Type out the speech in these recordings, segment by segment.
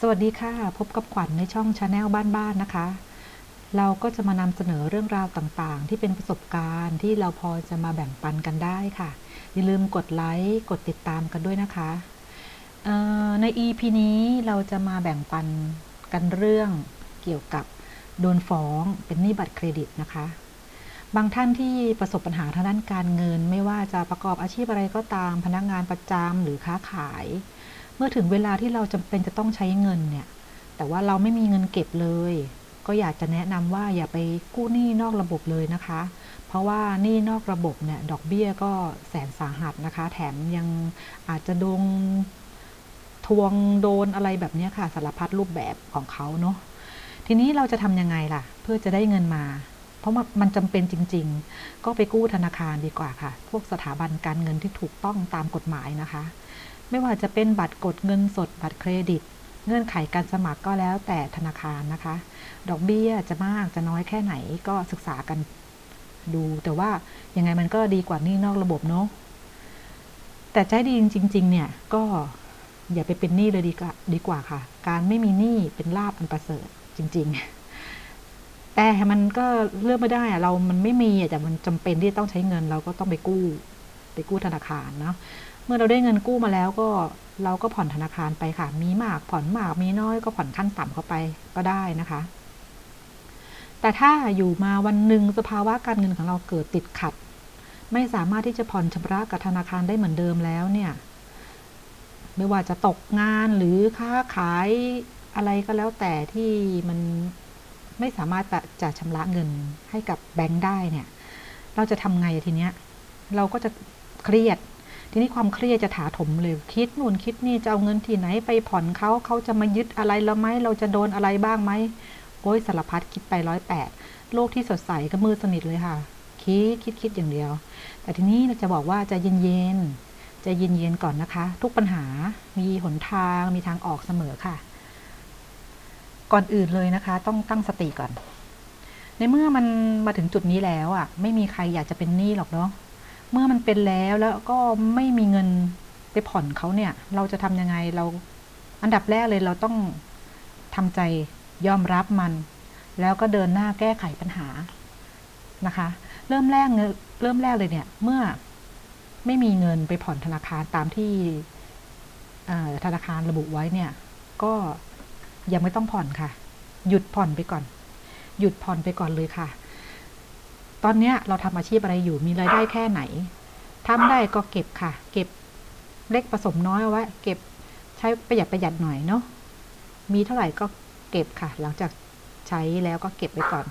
สวัสดีค่ะ พบกับขวัญในช่องชาแนลบ้านๆนะคะ เราก็จะมานำเสนอเรื่องราวต่างๆ ที่เป็นประสบการณ์ที่เราพอจะมาแบ่งปันกันได้ค่ะ อย่าลืมกดไลค์กดติดตามกันด้วยนะคะเอ่อใน EP นี้เราจะมาแบ่งปันกันเรื่องเกี่ยวกับโดนฟ้องเป็นหนี้บัตรเครดิตนะคะ บางท่านที่ประสบปัญหาทางด้านการเงิน ไม่ว่าจะประกอบอาชีพอะไรก็ตามพนักงานประจำหรือค้าขาย เมื่อถึงเวลาที่เราจำเป็นจะต้องใช้เงินเนี่ย แต่ว่าเราไม่มีเงินเก็บเลย ก็อยากจะแนะนำว่าอย่าไปกู้หนี้นอกระบบเลยนะคะ เพราะว่าหนี้นอกระบบเนี่ยดอกเบี้ยก็แสนสาหัสนะคะ แถมยังอาจจะโดนทวงโดนอะไรแบบนี้ค่ะสารพัดรูปแบบของเขาเนาะทีนี้เราจะทำยังไงล่ะ เพื่อจะได้เงินมา เพราะมันจำเป็นจริง ๆ ก็ไปกู้ธนาคารดีกว่าค่ะ พวกสถาบันการเงินที่ถูกต้องตามกฎหมายนะคะ ไม่ว่าจะเป็นบัตรกดเงินสดบัตรเครดิต เงื่อนไขการสมัครก็แล้วแต่ธนาคารนะคะ ดอกเบี้ยจะมากจะน้อยแค่ไหนก็ศึกษากันดู แต่ว่ายังไงมันก็ดีกว่าหนี่นอกระบบเนาะแต่ใจดีจริง ๆ เนี่ยก็อย่าไปเป็นหนี้เลยดีกว่าดีกว่าค่ะ การไม่มีหนี้เป็นลาบอันประเสริฐจริง ๆ แต่มันก็เลือกไม่ได้อะเรามันไม่มีอะแต่มันจำเป็นที่ต้องใช้เงินเราก็ต้องไปกู้ ไปกู้ธนาคารเนาะ เมื่อเราได้เงินกู้มาแล้วก็เราก็ผ่อนธนาคารไปค่ะ มีมากผ่อนมากมีน้อยก็ผ่อนขั้นต่ำเข้าไปก็ได้นะคะ แต่ถ้าอยู่มาวันหนึ่งสภาวะการเงินของเราเกิดติดขัด ไม่สามารถที่จะผ่อนชำระกับธนาคารได้เหมือนเดิมแล้วเนี่ยไม่ว่าจะตกงานหรือค้าขายอะไรก็แล้วแต่ที่มันไม่สามารถจะชำระเงินให้กับแบงค์ได้เนี่ย เราจะทำไงทีเนี้ย เราก็จะเครียด ทีนี้ความเครียดจะถาถมเลยคิดนู่นคิดนี่จะเอาเงินที่ไหนไปผ่อนเขาเขาจะมายึดอะไรเราไหมเราจะโดนอะไรบ้างไหมโอ้ยสารพัดคิดไปร้อยแปดโลกที่สดใสก็มืดสนิทเลยค่ะ คิดคิดคิดอย่างเดียว แต่ทีนี้เราจะบอกว่าจะเย็นๆใจะเย็นๆก่อนนะคะ ทุกปัญหามีหนทางมีทางออกเสมอค่ะ ก่อนอื่นเลยนะคะ ต้องตั้งสติก่อน ในเมื่อมันมาถึงจุดนี้แล้วอะ ไม่มีใครอยากจะเป็นหนี้หรอกเนาะ เมื่อมันเป็นแล้วแล้วก็ไม่มีเงินไปผ่อนเขาเนี่ย เราจะทำยังไงเราอันดับแรกเลยเราต้องทำใจยอมรับมัน แล้วก็เดินหน้าแก้ไขปัญหานะคะ เริ่มแรกเริ่มแรกเลยเนี่ย เมื่อไม่มีเงินไปผ่อนธนาคารตามที่ธนาคารระบุไว้เนี่ย ก็ยังไม่ต้องผ่อนค่ะ หยุดผ่อนไปก่อน หยุดผ่อนไปก่อนเลยค่ะ ตอนเนี้ยเราทำอาชีพอะไรอยู่มีรายได้แค่ไหนทำได้ก็เก็บค่ะ เก็บเล็กผสมน้อยเอาไว้เก็บใช้ประหยัดประหยัดหน่อยเนาะมีเท่าไหร่ก็เก็บค่ะ หลังจากใช้แล้วก็เก็บไปก่อน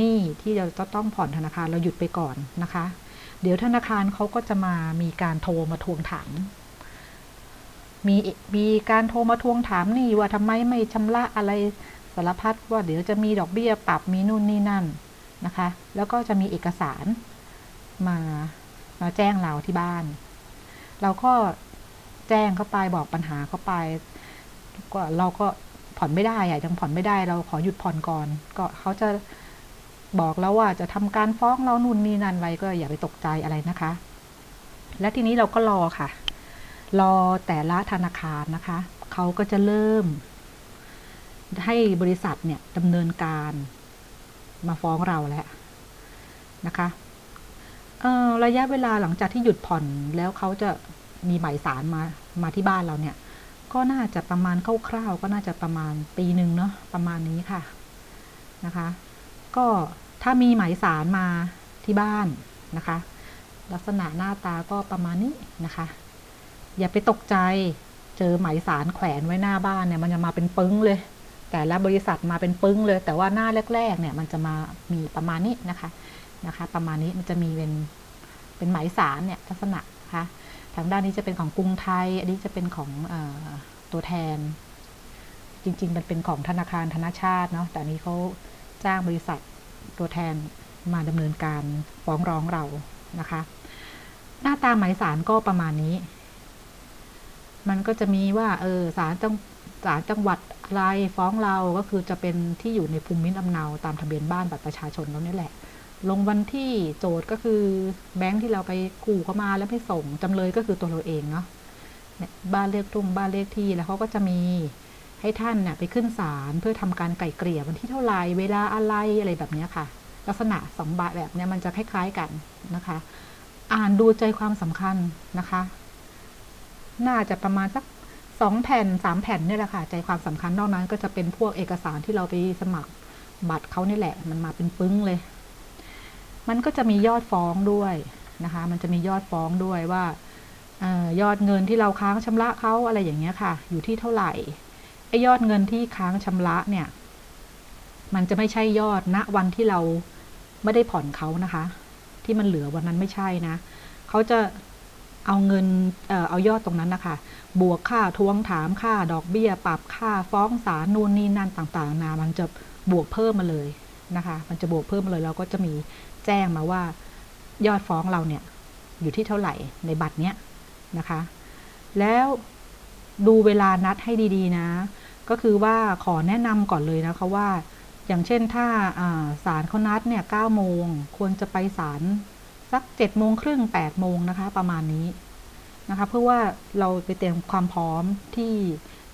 นี่ที่เราต้องผ่อนธนาคารเราหยุดไปก่อนนะคะ เดี๋ยวธนาคารเขาก็จะมามีการโทรมาทวงถามมีมีการโทรมาทวงถามนี่ว่าทำไมไม่ชำระอะไรสารพัดว่าเดี๋ยวจะมีดอกเบี้ยปรับมีนู่นนี่นั่น นะคะ แล้วก็จะมีเอกสารมามาแจ้งเราที่บ้าน เราก็แจ้งเข้าไปบอกปัญหาเข้าไปก็เราก็ผ่อนไม่ได้อะยังผ่อนไม่ได้ เราขอหยุดผ่อนก่อน ก็เขาจะบอกแล้วว่าจะทำการฟ้องเรานู่นนี่นั่นไว้ก็อย่าไปตกใจอะไรนะคะ และทีนี้เราก็รอค่ะ รอแต่ละธนาคารนะคะ เขาก็จะเริ่ม ให้บริษัทเนี่ยดำเนินการ มาฟ้องเราแล้วนะคะระยะเวลาหลังจากที่หยุดผ่อนแล้วเขาจะมีหมายสารมามาที่บ้านเราเนี่ย ก็น่าจะประมาณคร่าวๆก็น่าจะประมาณปีหนึ่งเนาะประมาณนี้ค่ะนะคะ ก็ถ้ามีหมายสารมาที่บ้านนะคะ ลักษณะหน้าตาก็ประมาณนี้นะคะ อย่าไปตกใจเจอหมายสารแขวนไว้หน้าบ้านเนี่ย มันจะมาเป็นปึ้งเลย แต่ละบริษัทมาเป็นปึ้งเลย แต่ว่าหน้าแรกๆเนี่ยมันจะมามีประมาณนี้นะคะนะคะ ประมาณนี้มันจะมีเป็นเป็นหมายสารเนี่ยลักษณะนะคะทางด้านนี้จะเป็นของกรุงไทย อันนี้จะเป็นของอตัวแทน จริงๆมันเป็นของธนาคารธนาชาติเนาะแต่นี้เขาจ้างบริษัทตัวแทนมาดำเนินการฟ้องร้องเรานะคะ หน้าตาหมายสารก็ประมาณนี้ มันก็จะมีว่า เออศาลจัง ศาลจังหวัดอะไรฟ้องเราก็คือจะเป็นที่อยู่ในภูมิลำเนาตามทะเบียนบ้านบัตรประชาชนเราเนี่ยแหละ ลงวันที่โจทย์ก็คือแบงค์ที่เราไปกู้เข้ามาแล้วไม่ส่งจำเลยก็คือตัวเราเองเนาะบ้านเลขทุ่มบ้านเลขที่แล้วเขาก็จะมีให้ท่านเนี่ยไปขึ้นศาลเพื่อทำการไกล่เกลี่ยวันที่เท่าไหร่เวลาอะไรอะไรแบบนี้ค่ะ ลักษณะสองแบบแบบเนี้ยมันจะคล้าย ๆกันนะคะ อ่านดูใจความสำคัญนะคะ น่าจะประมาณสัก สองแผ่นสามแผ่นเนี่ยแหละค่ะ ใจความสำคัญนอกนั้น ก็จะเป็นพวกเอกสารที่เราไปสมัครบัตรเขานี่แหละ มันมาเป็นปึ้งเลย มันก็จะมียอดฟ้องด้วยนะคะ มันจะมียอดฟ้องด้วยว่าออยอดเงินที่เราค้างชำระเขาอะไรอย่างเงี้ยค่ะ อยู่ที่เท่าไหร่ไอ้ยอดเงินที่ค้างชำระเนี่ย มันจะไม่ใช่ยอดณวันที่เราไม่ได้ผ่อนเขานะคะ ที่มันเหลือวันนั้นไม่ใช่นะเขาจะ เอาเงินเอ่อเอายอดตรงนั้นนะคะ บวกค่าทวงถามค่าดอกเบี้ย ปรับค่าฟ้องศาลนู่นนี่นั่นต่างๆนามันจะบวกเพิ่มมาเลยนะคะ มันจะบวกเพิ่มมาเลยเราก็จะมีแจ้งมาว่ายอดฟ้องเราเนี่ยอยู่ที่เท่าไหร่ในบัตรเนี้ยนะคะ แล้วดูเวลานัดให้ดีๆนะ ก็คือว่าขอแนะนำก่อนเลยนะคะว่า อย่างเช่นถ้าศาลเขานัดเนี่ยเก้าโมงควรจะไปศาล สักเจ็ดโมงครึ่งแปดโมงนะคะ ประมาณนี้นะคะ เพื่อว่าเราไปเตรียมความพร้อมที่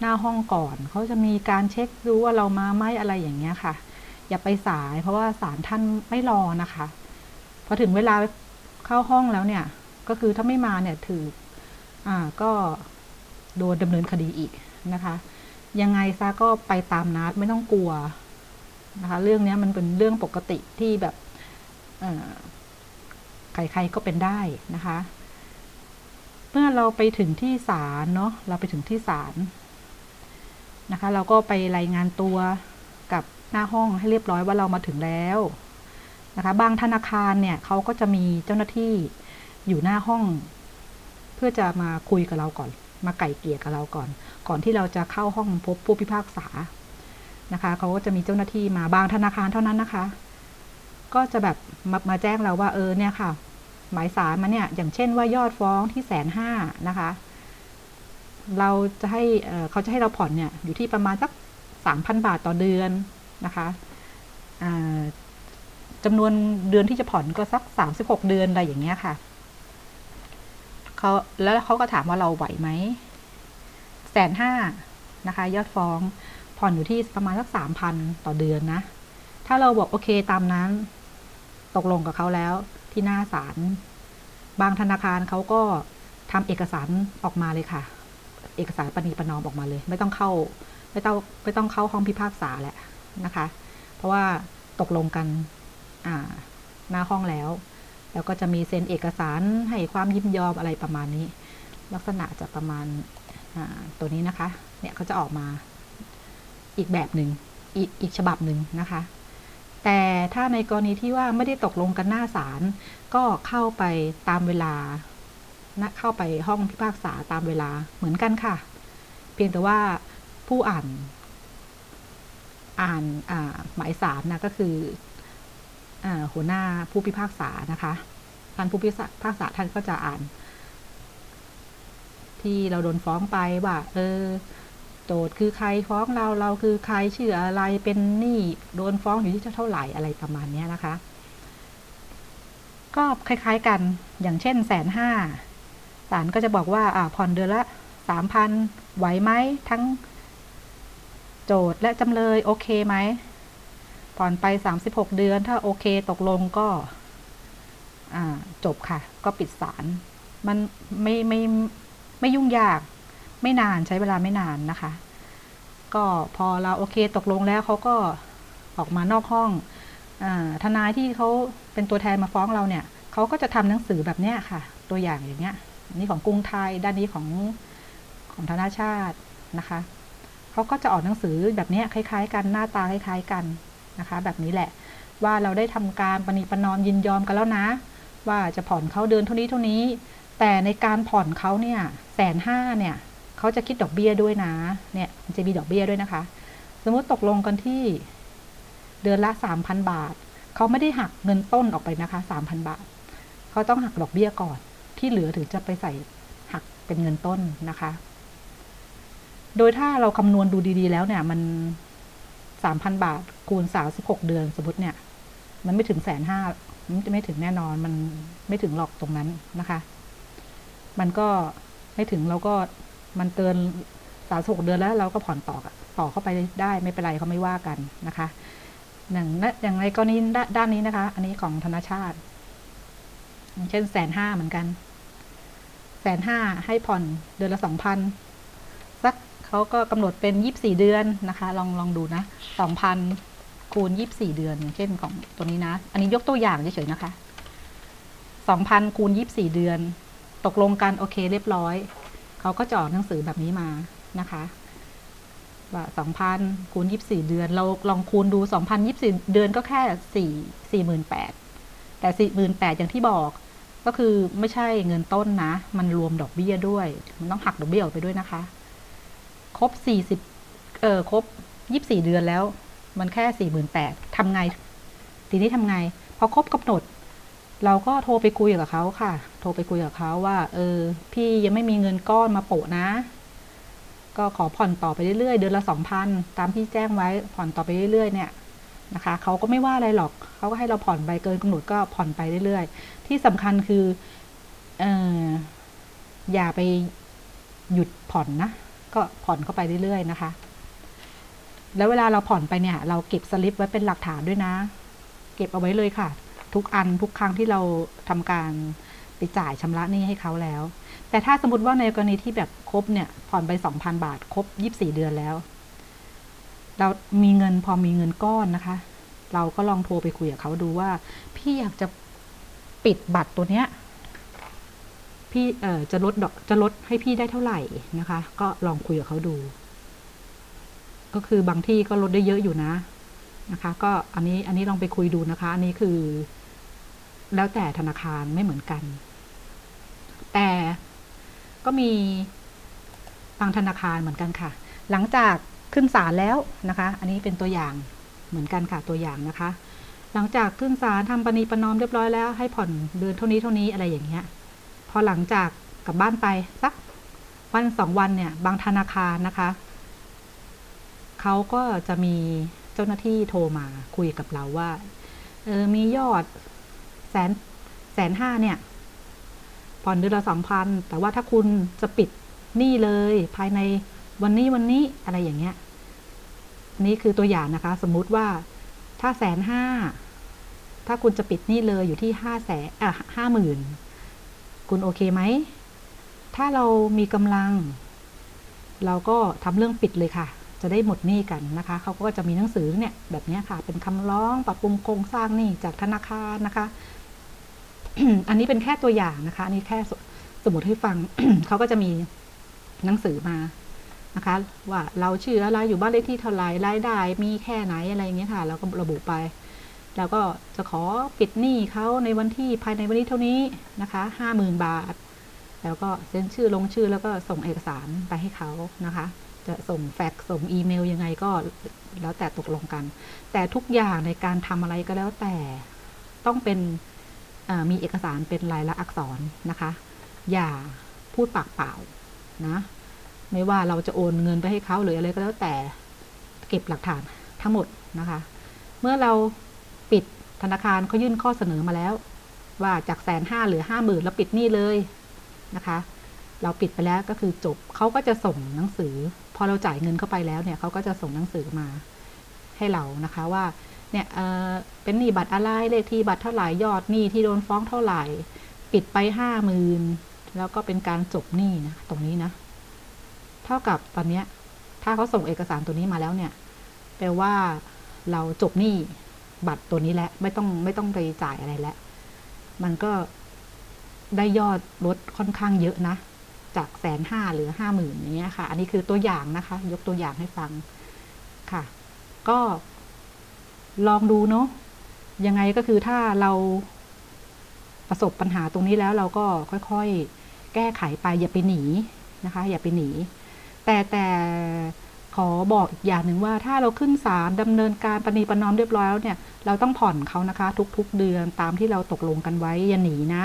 หน้าห้องก่อน เขาจะมีการเช็คดูว่าเรามาไหมอะไรอย่างเงี้ยค่ะ อย่าไปสายเพราะว่าศาลท่านไม่รอนะคะ พอถึงเวลาเข้าห้องแล้วเนี่ย ก็คือถ้าไม่มาเนี่ยถืออ่าก็โดนดำเนินคดีอีกนะคะ ยังไงซะก็ไปตามนัดไม่ต้องกลัวนะคะ เรื่องนี้มันเป็นเรื่องปกติที่แบบ ใครๆก็เป็นได้นะคะ เมื่อเราไปถึงที่ศาลเนาะเราไปถึงที่ศาลนะคะ เราก็ไปรายงานตัวกับหน้าห้องให้เรียบร้อยว่าเรามาถึงแล้วนะคะ บางธนาคารเนี่ยเขาก็จะมีเจ้าหน้าที่อยู่หน้าห้อง เพื่อจะมาคุยกับเราก่อน มาไก่เกี่ยกับเราก่อน ก่อนที่เราจะเข้าห้องพบผู้พิพากษานะคะเขาก็จะมีเจ้าหน้าที่มาบางธนาคารเท่านั้นนะคะ ก็จะแบบมามาแจ้งเราว่าเออเนี่ยค่ะ หมายสารมาเนี่ยอย่างเช่นว่ายอดฟ้องที่แสนห้านะคะ เราจะให้เขาจะให้เราผ่อนเนี่ยอยู่ที่ประมาณสักสามพันบาทต่อเดือนนะคะจำนวนเดือนที่จะผ่อนก็สักสามสิบหกเดือนอะไรอย่างเงี้ยค่ะเขาแล้วเขาก็ถามว่าเราไหวไหมแสนห้านะคะ ยอดฟ้องผ่อนอยู่ที่ประมาณสักสามพันต่อเดือนนะ ถ้าเราบอกโอเคตามนั้น ตกลงกับเขาแล้ว ที่หน้าศาลบางธนาคารเขาก็ทำเอกสารออกมาเลยค่ะ เอกสารปณีประนอมออกมาเลย ไม่ต้องเข้า ไม่ต้องไม่ต้องเข้าห้องพิพากษาแหละนะคะ เพราะว่าตกลงกันหน้าห้องแล้ว แล้วก็จะมีเซ็นเอกสารให้ความยินยอมอะไรประมาณนี้ ลักษณะจะประมาณตัวนี้นะคะ เนี่ยเขาจะออกมาอีกแบบหนึ่งออีกฉบับหนึ่งนะคะ แต่ถ้าในกรณีที่ว่าไม่ได้ตกลงกันหน้าศาลก็เข้าไปตามเวลานะเข้าไปห้องพิพากษาตามเวลาเหมือนกันค่ะ เพียงแต่ว่าผู้อ่านอ่านาหมายสารนะก็คืออหัวหน้าผู้พิพากษานะคะท่านผู้พิพากษาท่านก็จะอ่าน ที่เราโดนฟ้องไปว่าเออ โจทย์คือใครฟ้องเราเราคือใครชื่ออะไรเป็นหนี้โดนฟ้องอยู่ที่เท่าไหร่อะไรประมาณนี้นะคะ ก็คล้ายๆกันอย่างเช่นแสนห้าศาลก็จะบอกว่าอ่าผ่อนเดือนละสามพันไหวไหมทั้ง โจทย์และจำเลยโอเคไหมผ่อนไปสามสิบหกเดือนถ้าโอเคตกลงก็จบค่ะ ก็ปิดศาลมันไม่ไม่ไม่ยุ่งยาก ไม่นานใช้เวลาไม่นานนะคะ ก็พอเราโอเคตกลงแล้วเขาก็ออกมานอกห้องอทนายที่เขาเป็นตัวแทนมาฟ้องเราเนี่ยเขาก็จะทำหนังสือแบบเนี้ยค่ะ ตัวอย่างอย่างเงี้ยนี่ของกรุงไทยด้านนี้ของของธนาชาตินะคะเขาก็จะออกหนังสือแบบนี้คล้าย ๆ กันหน้าตาคล้าย ๆ กันนะคะ แบบนี้แหละว่าเราได้ทำการปณิประนอมยินยอมกันแล้วนะ ว่าจะผ่อนเขาเดือนเท่านี้เท่านี้ แต่ในการผ่อนเขาเนี่ยแสนห้าเนี่ย เขาจะคิดดอกเบี้ยด้วยนะ เนี่ยมันจะมีดอกเบี้ยด้วยนะคะ สมมุติตกลงกันที่เดือนละสามพันบาท เขาไม่ได้หักเงินต้นออกไปนะคะสามพันบาท เขาต้องหักดอกเบี้ยก่อน ที่เหลือถึงจะไปใส่หักเป็นเงินต้นนะคะ โดยถ้าเราคำนวณดูดีๆแล้วเนี่ย มันสามพันบาท คูณสาวสิบหกเดือนสมมติเนี่ย มันไม่ถึงแสนห้ามันจะไม่ถึงแน่นอน มันไม่ถึงหรอกตรงนั้นนะคะ มันก็ไม่ถึงเราก็ มันเกินสามสิบหกเดือนแล้วเราก็ผ่อนต่อต่อเข้าไปได้ไม่เป็นไรเขาไม่ว่ากันนะคะอย่างนอย่างในกรณีด้านด้านนี้นะคะ อันนี้ของธนชาติ เช่นแสนห้าเหมือนกันแสนห้าให้ผ่อนเดือนละสองพันสักเขาก็กำหนดเป็นยี่บสี่เดือนนะคะ ลองลองดูนะสองพันคูณยี่บสี่เดือนอย่างเช่นของตัวนี้นะ อันนี้ยกตัวอย่างเฉยๆนะคะสองพันคูณยี่บสี่เดือน ตกลงกันโอเคเรียบร้อย เขาก็จะออกหนังสือแบบนี้มานะคะว่าสองพันคูณยี่สี่เดือน เราลองคูณดูสองพันยี่สี่เดือนก็แค่สี่สี่หมื่นแปดแต่สี่หมื่นแปดอย่างที่บอก ก็คือไม่ใช่เงินต้นนะ มันรวมดอกเบี้ยด้วย มันต้องหักดอกเบี้ยออกไปด้วยนะคะ ครบสี่สิบเออครบยี่สี่เดือนแล้ว มันแค่สี่หมื่นแปดทำไง ทีนี้ทำไง พอครบกำหนด เราก็โทรไปคุยกับเขาค่ะ โทรไปคุยกับเขาว่า เออ พี่ยังไม่มีเงินก้อนมาโปะนะ ก็ขอผ่อนต่อไปเรื่อยๆ เดือนละสองพันตามที่แจ้งไว้ผ่อนต่อไปเรื่อยๆ เนี่ยนะคะเขาก็ไม่ว่าอะไรหรอกเขาก็ให้เราผ่อนไปเกินกำหนดก็ผ่อนไปเรื่อยๆ ที่สำคัญคือเอออย่าไปหยุดผ่อนนะ ก็ผ่อนเข้าไปเรื่อยๆ นะคะ แล้วเวลาเราผ่อนไปเนี่ย เราเก็บสลิปไว้เป็นหลักฐานด้วยนะ เก็บเอาไว้เลยค่ะ ทุกอันทุกครั้งที่เราทำการไปจ่ายชำระหนี้ให้เขาแล้ว แต่ถ้าสมมติว่าในกรณีที่แบบครบเนี่ยผ่อนไปสองพันบาท ครบยี่บสี่เดือนแล้ว เรามีเงินพอมีเงินก้อนนะคะ เราก็ลองโทรไปคุยกับเขาดูว่า พี่อยากจะปิดบัตรตัวเนี้ยพี่เอ่อจะลดดอกจะลดให้พี่ได้เท่าไหร่นะคะ ก็ลองคุยกับเขาดู ก็คือบางที่ก็ลดได้เยอะอยู่นะนะคะ ก็อันนี้อันนี้ลองไปคุยดูนะคะ อันนี้คือ แล้วแต่ธนาคารไม่เหมือนกัน แต่ก็มีบางธนาคารเหมือนกันค่ะ หลังจากขึ้นศาลแล้วนะคะ อันนี้เป็นตัวอย่างเหมือนกันค่ะตัวอย่างนะคะ หลังจากขึ้นศาลทำปณีประนอมเรียบร้อยแล้วให้ผ่อนเดือนเท่านี้เท่านี้อะไรอย่างเงี้ย พอหลังจากกลับบ้านไปสักวันสองวันเนี่ย บางธนาคารนะคะเขาก็จะมีเจ้าหน้าที่โทรมาคุยกับเราว่า เออมียอด แสนแสนห้าเนี่ย ผ่อนเดือนละสองพันแต่ว่าถ้าคุณจะปิดหนี้เลยภายในวันนี้วันนี้อะไรอย่างเงี้ย นี่คือตัวอย่างนะคะ สมมุติว่าถ้าแสนห้าถ้าคุณจะปิดหนี้เลยอยู่ที่ห้าแสนอะห้าหมื่นคุณโอเคไหม ถ้าเรามีกำลัง เราก็ทำเรื่องปิดเลยค่ะ จะได้หมดหนี้กันนะคะเขาก็จะมีหนังสือเนี่ยแบบนี้ค่ะ เป็นคำร้องปรับปรุงโครงสร้างหนี้จากธนาคารนะคะ อันนี้เป็นแค่ตัวอย่างนะคะ อันนี้แค่สมมติให้ฟังเขาก็จะมีหนังสือมานะคะ ว่าเราชื่ออะไรอยู่บ้านเลขที่เท่าไรรายได้มีแค่ไหนอะไรอย่างเงี้ยค่ะเราก็ระบุไป แล้วก็จะขอปิดหนี้เขาในวันที่ภายในวันนี้เท่านี้นะคะห้าหมื่นบาท แล้วก็เซ็นชื่อลงชื่อแล้วก็ส่งเอกสารไปให้เขานะคะ จะส่งแฟกซ์ส่งอีเมลยังไงก็แล้วแต่ตกลงกัน แต่ทุกอย่างในการทำอะไรก็แล้วแต่ต้องเป็นมีเอกสารเป็นลายลักษณ์อักษรนะคะ อย่าพูดปากเปล่านะไม่ว่าเราจะโอนเงินไปให้เขาหรืออะไรก็แล้วแต่เก็บหลักฐานทั้งหมดนะคะ เมื่อเราปิดธนาคารเขายื่นข้อเสนอมาแล้ว ว่าจากแสนห้าหรือห้าหมื่นเราปิดหนี้เลยนะคะ เราปิดไปแล้วก็คือจบเขาก็จะส่งหนังสือ พอเราจ่ายเงินเข้าไปแล้วเนี่ยเขาก็จะส่งหนังสือมาให้เรานะคะว่าเนี่ยเออเป็นหนี้บัตรอะไรเลขที่บัตรเท่าไหร่ยอดหนี้ที่โดนฟ้องเท่าไหร่ ปิดไปห้าหมื่นแล้วก็เป็นการจบหนี้นะตรงนี้นะ เท่ากับตอนเนี้ยถ้าเขาส่งเอกสารตัวนี้มาแล้วเนี่ยแปลว่าเราจบหนี้บัตรตัวนี้แล้วไม่ต้องไม่ต้องไปจ่ายอะไรแล้ว มันก็ได้ยอดลดค่อนข้างเยอะนะ จากแสนห้าหรือห้าหมื่นอย่างเงี้ยค่ะ อันนี้คือตัวอย่างนะคะ ยกตัวอย่างให้ฟังค่ะ ก็ลองดูเนาะยังไงก็คือถ้าเราประสบปัญหาตรงนี้แล้วเราก็ค่อยๆ แก้ไขไปอย่าไปหนีนะคะ อย่าไปหนี แต่แต่ขอบอกอีกอย่างหนึ่งว่าถ้าเราขึ้นศาลดำเนินการปณีประนอมเรียบร้อยแล้วเนี่ย เราต้องผ่อนเขานะคะ ทุกๆเดือนตามที่เราตกลงกันไว้อย่าหนีนะ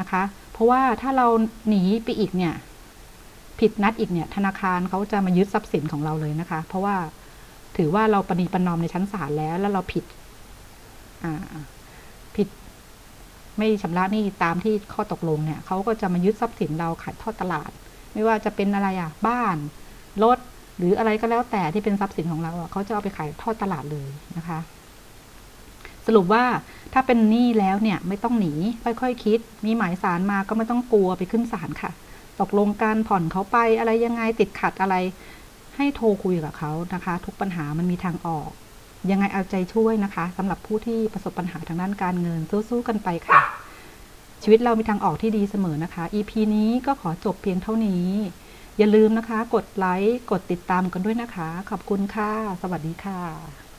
นะคะ เพราะว่าถ้าเราหนีไปอีกเนี่ย ผิดนัดอีกเนี่ย ธนาคารเขาจะมายึดทรัพย์สินของเราเลยนะคะ เพราะว่าถือว่าเราปณีประนอมในชั้นศาลแล้ว แล้วเราผิด อ่า ผิด ไม่ชำระหนี้ตามที่ข้อตกลงเนี่ยเขาก็จะมายึดทรัพย์สินเราขายทอดตลาด ไม่ว่าจะเป็นอะไรอะบ้าน รถ หรืออะไรก็แล้วแต่ที่เป็นทรัพย์สินของเราอะเขาจะเอาไปขายทอดตลาดเลยนะคะ สรุปว่า ถ้าเป็นหนี้แล้วเนี่ยไม่ต้องหนี ค่อยๆคคิด มีหมายสารมาก็ไม่ต้องกลัวไปขึ้นศาลค่ะ ตกลงการผ่อนเขาไปอะไรยังไงติดขัดอะไร ให้โทรคุยกับเขานะคะ ทุกปัญหามันมีทางออก ยังไงเอาใจช่วยนะคะสำหรับผู้ที่ประสบปัญหาทางด้านการเงินสู้ๆกันไปค่ะ ชีวิตเรามีทางออกที่ดีเสมอนะคะ EP นี้ก็ขอจบเพียงเท่านี้ อย่าลืมนะคะ กดไลค์กดติดตามกันด้วยนะคะ ขอบคุณค่ะ สวัสดีค่ะ